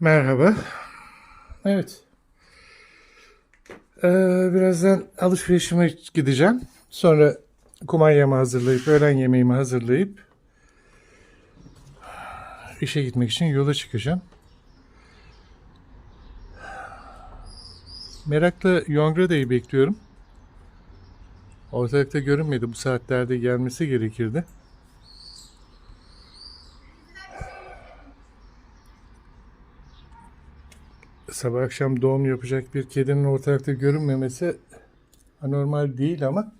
Merhaba. Evet. Ee, birazdan alışverişime gideceğim. Sonra kumanyamı hazırlayıp, öğlen yemeğimi hazırlayıp işe gitmek için yola çıkacağım. Merakla Yongrada'yı bekliyorum. Ortalıkta görünmedi. Bu saatlerde gelmesi gerekirdi. sabah akşam doğum yapacak bir kedinin ortalıkta görünmemesi anormal değil ama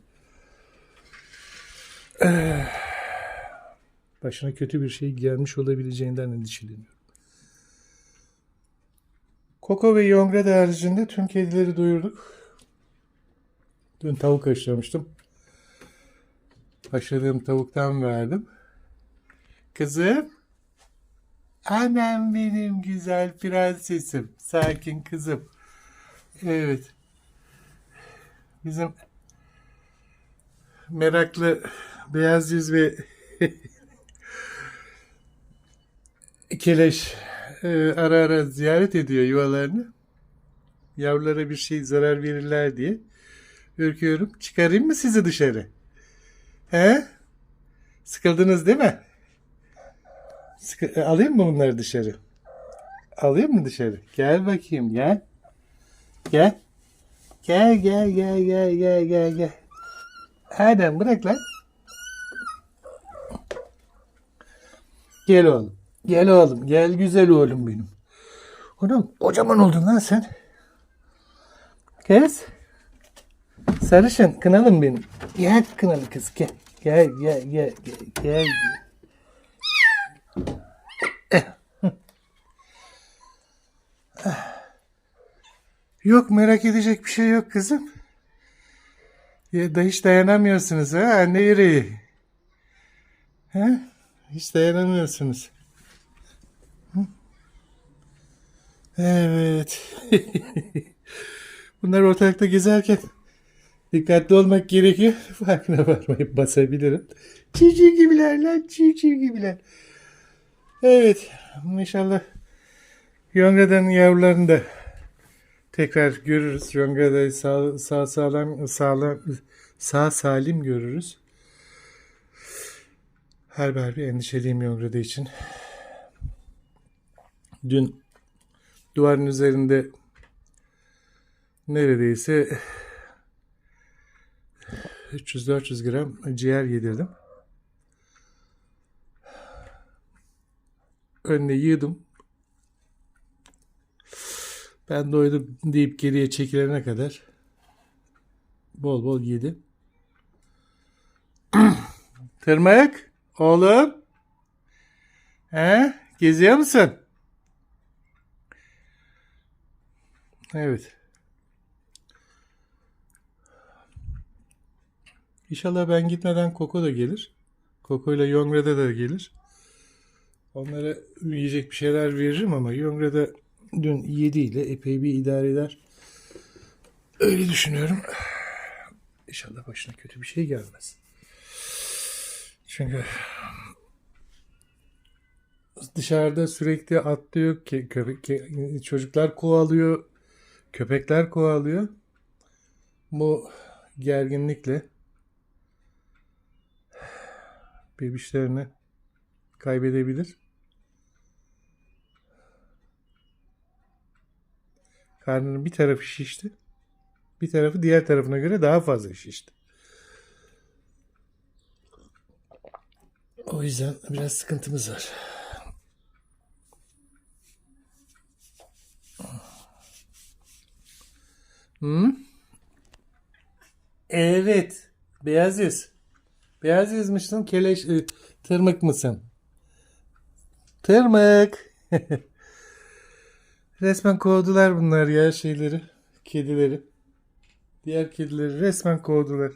eh, başına kötü bir şey gelmiş olabileceğinden endişeleniyorum. Koko ve Yongred haricinde tüm kedileri doyurduk. Dün tavuk haşlamıştım. Haşladığım tavuktan verdim. Kızım. Annem benim güzel prensesim. Sakin kızım. Evet. Bizim meraklı beyaz yüz ve keleş e, ara ara ziyaret ediyor yuvalarını. Yavrulara bir şey zarar verirler diye. Ürküyorum. Çıkarayım mı sizi dışarı? He? Sıkıldınız değil mi? Sıkı- e, alayım mı bunları dışarı? Alayım mı dışarı? Gel bakayım gel. Gel. Gel gel gel gel gel gel gel. Adem bırak lan. Gel oğlum. Gel oğlum. Gel güzel oğlum benim. Oğlum kocaman oldun lan sen. Kız. Sarışın kınalım benim. Gel kınalı kız gel. Gel gel gel gel gel. Yok merak edecek bir şey yok kızım. Ya da hiç dayanamıyorsunuz ha anne yüreği. He? Hiç dayanamıyorsunuz. Evet. Bunlar ortalıkta gezerken dikkatli olmak gerekiyor. Farkına varmayıp basabilirim. Civciv gibiler lan civciv gibiler. Evet. İnşallah Yonga'dan yavrularını da tekrar görürüz. Yonga'da sağ, sağ sağlam sağlam sağ salim görürüz. Her bir endişeliyim Yonga'da için. Dün duvarın üzerinde neredeyse 300-400 gram ciğer yedirdim. Önüne yığdım. Ben doydum deyip geriye çekilene kadar bol bol yedi. Tırmık, oğlum. He? Geziyor musun? Evet. İnşallah ben gitmeden Koko da gelir. Koko ile Yongra'da da gelir. Onlara yiyecek bir şeyler veririm ama Yongra'da dün yediğiyle epey bir idare eder. Öyle düşünüyorum. İnşallah başına kötü bir şey gelmez. Çünkü dışarıda sürekli atlıyor köpek çocuklar kovalıyor, köpekler kovalıyor. Bu gerginlikle bebişlerini kaybedebilir. Karnının bir tarafı şişti. Bir tarafı diğer tarafına göre daha fazla şişti. O yüzden biraz sıkıntımız var. Evet. Beyaz yüz. Beyaz yüzmüşsün. Keleş, e, tırmık mısın? Tırmık. Resmen kovdular bunlar ya şeyleri. Kedileri. Diğer kedileri resmen kovdular.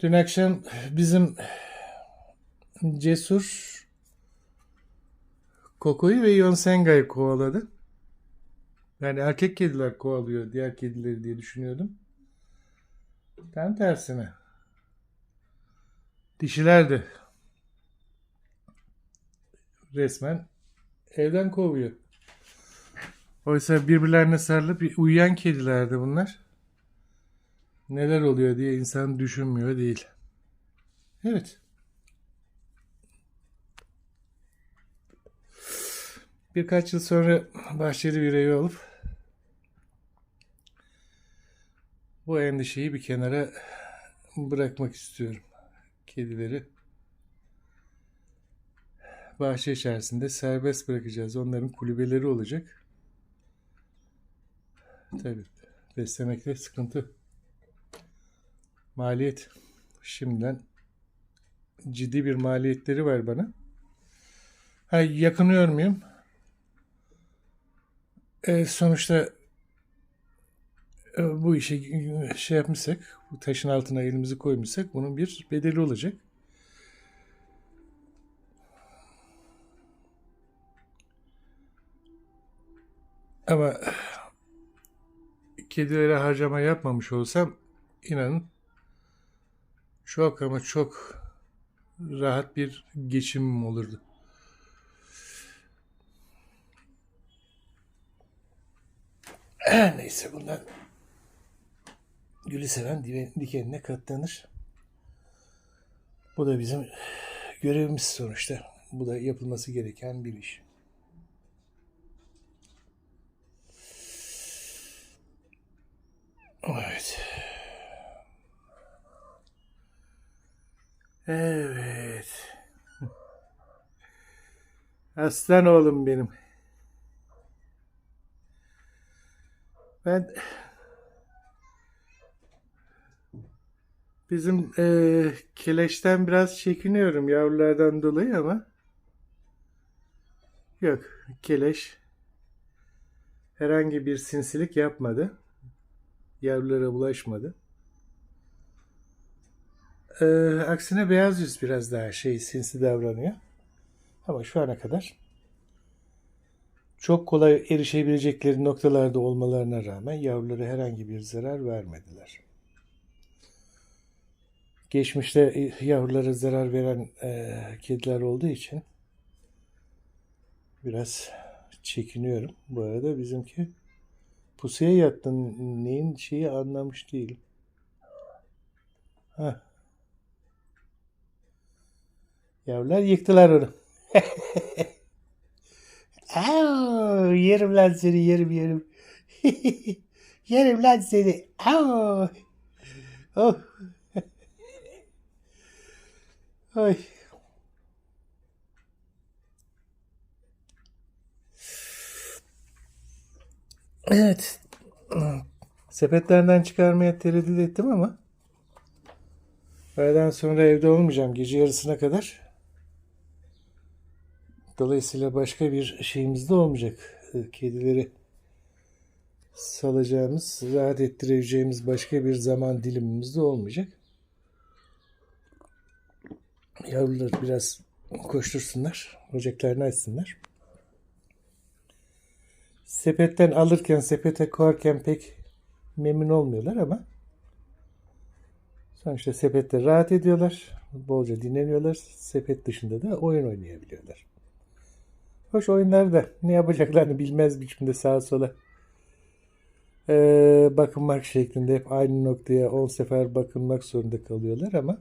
Dün akşam bizim Cesur Koko'yu ve Yonsenga'yı kovaladı. Yani erkek kediler kovalıyor diğer kedileri diye düşünüyordum. Tam tersine. Dişiler de resmen evden kovuyor. Oysa birbirlerine sarılıp uyuyan kedilerdi bunlar. Neler oluyor diye insan düşünmüyor değil. Evet. Birkaç yıl sonra bahçeli bir evi alıp bu endişeyi bir kenara bırakmak istiyorum. Kedileri bahçe içerisinde serbest bırakacağız. Onların kulübeleri olacak. Tabii beslemekte sıkıntı. Maliyet. Şimdiden ciddi bir maliyetleri var bana. Ha, yakınıyor muyum? E, sonuçta bu işe şey yapmışsak, bu taşın altına elimizi koymuşsak bunun bir bedeli olacak. Ama kedilere harcama yapmamış olsam inanın çok ama çok rahat bir geçimim olurdu. Neyse bundan gülü seven dikenine katlanır. Bu da bizim görevimiz sonuçta. Bu da yapılması gereken bir iş. Evet. Evet. Aslan oğlum benim. Ben bizim eee keleşten biraz çekiniyorum yavrulardan dolayı ama yok keleş herhangi bir sinsilik yapmadı. Yavrulara bulaşmadı. Eee, aksine beyaz yüz biraz daha şey sinsi davranıyor. Ama şu ana kadar çok kolay erişebilecekleri noktalarda olmalarına rağmen yavrulara herhangi bir zarar vermediler. Geçmişte yavrulara zarar veren e, kediler olduğu için biraz çekiniyorum. Bu arada bizimki pusuya yattı. Neyin şeyi anlamış değilim. Hah. Yavrular yıktılar onu. Au, yerim lan seni yerim yerim. yerim lan seni. Oh. Ay. Evet. Sepetlerden çıkarmaya tereddüt ettim ama öğleden sonra evde olmayacağım gece yarısına kadar. Dolayısıyla başka bir şeyimiz de olmayacak. Kedileri salacağımız, rahat ettireceğimiz başka bir zaman dilimimiz de olmayacak. Yavrular biraz koştursunlar, ocaklarını açsınlar. Sepetten alırken, sepete koyarken pek memnun olmuyorlar ama sonuçta sepette rahat ediyorlar. Bolca dinleniyorlar. Sepet dışında da oyun oynayabiliyorlar. Hoş oyunlarda ne yapacaklarını bilmez biçimde sağa sola ee, bakınmak şeklinde hep aynı noktaya 10 sefer bakınmak zorunda kalıyorlar ama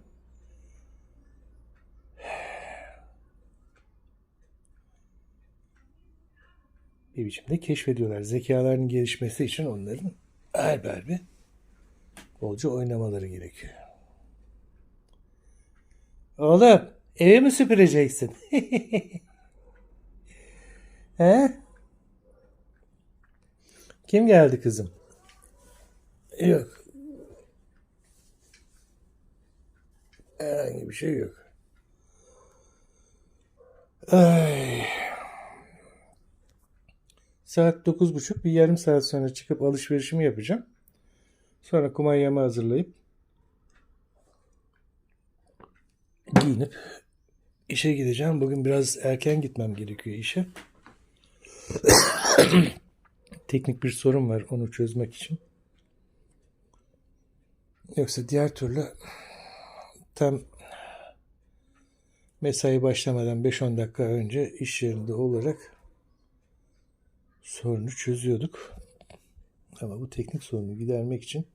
bir biçimde keşfediyorlar. Zekalarının gelişmesi için onların her bir bolca oynamaları gerekiyor. Oğlum evi mi süpüreceksin? He? Kim geldi kızım? Yok. Herhangi bir şey yok. Ay. Saat dokuz buçuk bir yarım saat sonra çıkıp alışverişimi yapacağım. Sonra kumanyamı hazırlayıp giyinip işe gideceğim. Bugün biraz erken gitmem gerekiyor işe. Teknik bir sorun var onu çözmek için. Yoksa diğer türlü tam mesai başlamadan 5-10 dakika önce iş yerinde olarak sorunu çözüyorduk. Ama bu teknik sorunu gidermek için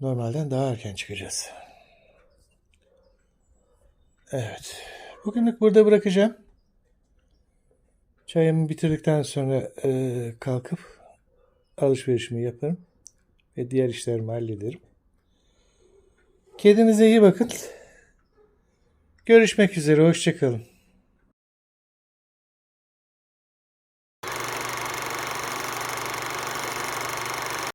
normalden daha erken çıkacağız. Evet. Bugünlük burada bırakacağım. Çayımı bitirdikten sonra e, kalkıp alışverişimi yaparım ve diğer işlerimi hallederim. Kendinize iyi bakın. Görüşmek üzere. Hoşçakalın.